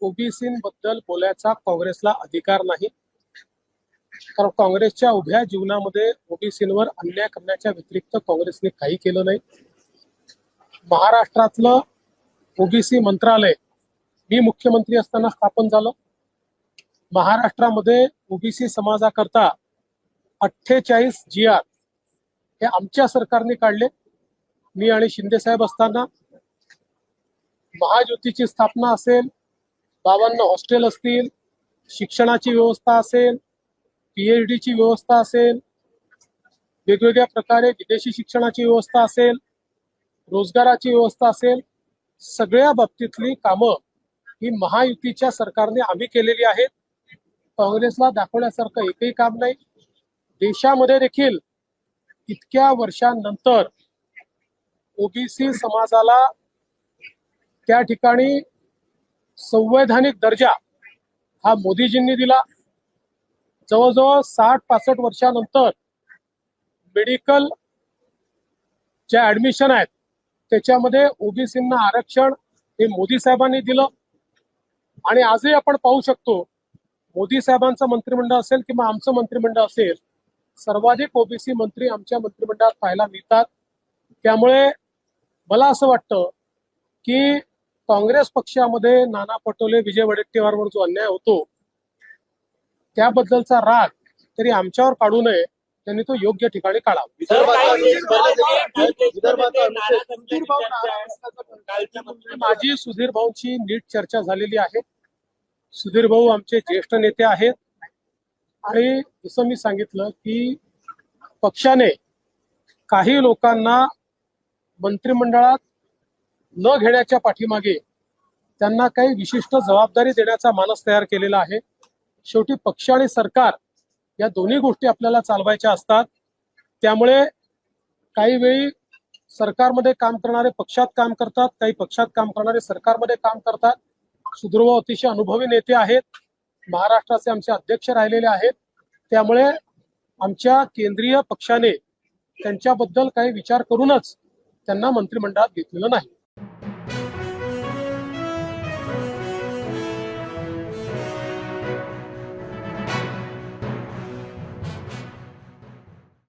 ओबीसीबद्दल बोलायचा काँग्रेसला अधिकार नाही. कारण काँग्रेसच्या उभ्या जीवनामध्ये ओबीसीवर अन्याय करण्याच्या व्यतिरिक्त काँग्रेसने काही केलं नाही. महाराष्ट्रातलं ओबीसी मंत्रालय मी मुख्यमंत्री असताना स्थापन झालं. महाराष्ट्रामध्ये ओबीसी समाजाकरता अठ्ठेचाळीस जी आर हे आमच्या सरकारने काढले. मी आणि शिंदे साहेब असताना. महाज्योतीची स्थापना असेल बाबांना हॉस्टेल असतील शिक्षणाची व्यवस्था असेल पीएच ची व्यवस्था असेल वेगवेगळ्या प्रकारे विदेशी शिक्षणाची व्यवस्था असेल रोजगाराची व्यवस्था असेल सगळ्या बाबतीतली कामं ही महायुतीच्या सरकारने आम्ही केलेली आहेत. काँग्रेसला दाखवण्यासारखं एकही काम नाही. देशामध्ये देखील इतक्या वर्षांनंतर ओबीसी समाजाला त्या ठिकाणी संवैधानिक दर्जा हा मोदीजींनी दिला. जवळजवळ साठ पासष्ट वर्षानंतर मेडिकल ज्या ऍडमिशन आहेत त्याच्यामध्ये ओबीसींना आरक्षण हे मोदी साहेबांनी दिलं. आणि आजही आपण पाहू शकतो मोदी साहेबांचं मंत्रिमंडळ असेल किंवा आमचं मंत्रिमंडळ असेल सर्वाधिक ओबीसी मंत्री आमच्या मंत्रिमंडळात पाहायला मिळतात. त्यामुळे मला असं वाटतं की काँग्रेस पक्षामध्ये नाना पटोले विजय वडेट्टीवारवर जो अन्याय होतो त्याबद्दलचा राग तरी आमच्यावर काढू नये त्यांनी तो योग्य ठिकाणी काढावा. माझी सुधीर भाऊंची नीट चर्चा झालेली आहे. सुधीर भाऊ आमचे ज्येष्ठ नेते आहेत. आणि जसं मी सांगितलं की पक्षाने काही लोकांना मंत्रिमंडळात न घेण्याच्या पाठीमागे त्यांना काही विशिष्ट जबाबदारी देण्याचा मानस तयार केलेला आहे. शेवटी पक्ष आणि सरकार या दोन्ही गोष्टी आपल्याला चालवायच्या असतात. त्यामुळे काही वेळी सरकारमध्ये काम करणारे पक्षात काम करतात काही पक्षात काम करणारे सरकारमध्ये काम करतात. सुदृढ अतिशय अनुभवी नेते आहेत. महाराष्ट्राचे आमचे अध्यक्ष राहिलेले आहेत. त्यामुळे आमच्या केंद्रीय पक्षाने त्यांच्याबद्दल काही विचार करूनच त्यांना मंत्रिमंडळात घेतलेलं नाही.